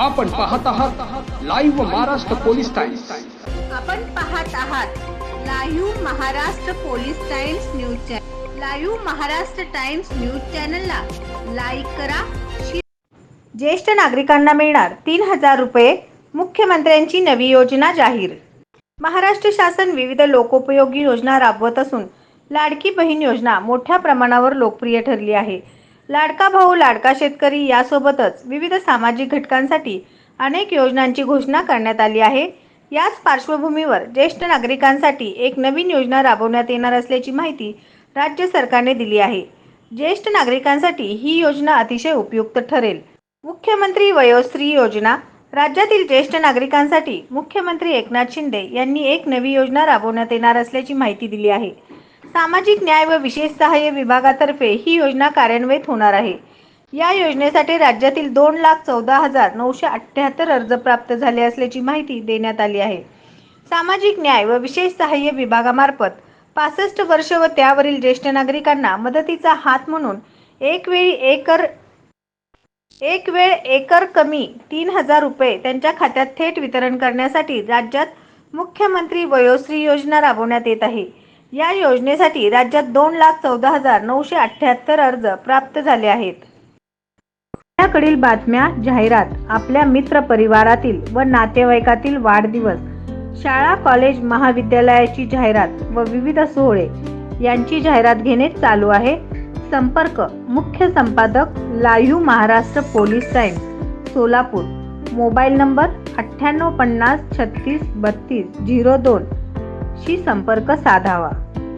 आपण पाहत आहात लाईव्ह महाराष्ट्र पोलीस टाइम्स आपण पाहत आहात live Maharashtra police times news channel live Maharashtra times news चॅनलला लाईक करा. ज्येष्ठ नागरिकांना मिळणार तीन हजार रुपये मुख्यमंत्र्यांची नवी योजना जाहीर. महाराष्ट्र शासन विविध लोकोपयोगी योजना राबवत असून लाडकी बहीण योजना मोठ्या प्रमाणावर लोकप्रिय ठरली आहे. लाडका भाऊ लाडका शेतकरी यासोबतच विविध सामाजिक घटकांसाठी अनेक योजनांची घोषणा करण्यात आली आहे. याच पार्श्वभूमीवर ज्येष्ठ नागरिकांसाठी एक नवीन योजना राबवण्यात येणार असल्याची माहिती राज्य सरकारने दिली आहे. ज्येष्ठ नागरिकांसाठी ही योजना अतिशय उपयुक्त ठरेल. मुख्यमंत्री वयोश्री योजना. राज्यातील ज्येष्ठ नागरिकांसाठी मुख्यमंत्री एकनाथ शिंदे यांनी एक नवी योजना राबवण्यात येणार असल्याची माहिती दिली आहे. सामाजिक न्याय व विशेष सहाय्य विभागातर्फे ही योजना कार्यान्वित होणार आहे. या योजनेसाठी राज्यातील दोन लाख चौदा हजार नऊशे अठ्ठ्याहत्तर अर्ज प्राप्त झाले असल्याची माहिती देण्यात आली आहे. सामाजिक न्याय व विशेष सहाय्य विभागामार्फत पासष्ट वर्ष व त्यावरील ज्येष्ठ नागरिकांना मदतीचा हात म्हणून एक वेळी एकर एक वेळ एकर कमी तीन हजार रुपये त्यांच्या खात्यात थेट वितरण करण्यासाठी राज्यात मुख्यमंत्री वयोश्री योजना राबवण्यात येत आहे. या योजनेसाठी राज्यात दोन लाख चौदा हजार नऊशे अठ्ठ्याहत्तर अर्ज प्राप्त झाले आहेत. आपल्याकडील बातम्या जाहिरात आपल्या मित्र परिवारातील व नातेवाईकातील वाढदिवस शाळा कॉलेज महाविद्यालयाची जाहिरात व विविध सोहळे यांची जाहिरात घेणे चालू आहे. संपर्क मुख्य संपादक live Maharashtra police time Solapur. Mobile number अठ्ठ्याण्णव पन्नास छत्तीस बत्तीस झिरो दोन. शी संपर्क साधावा.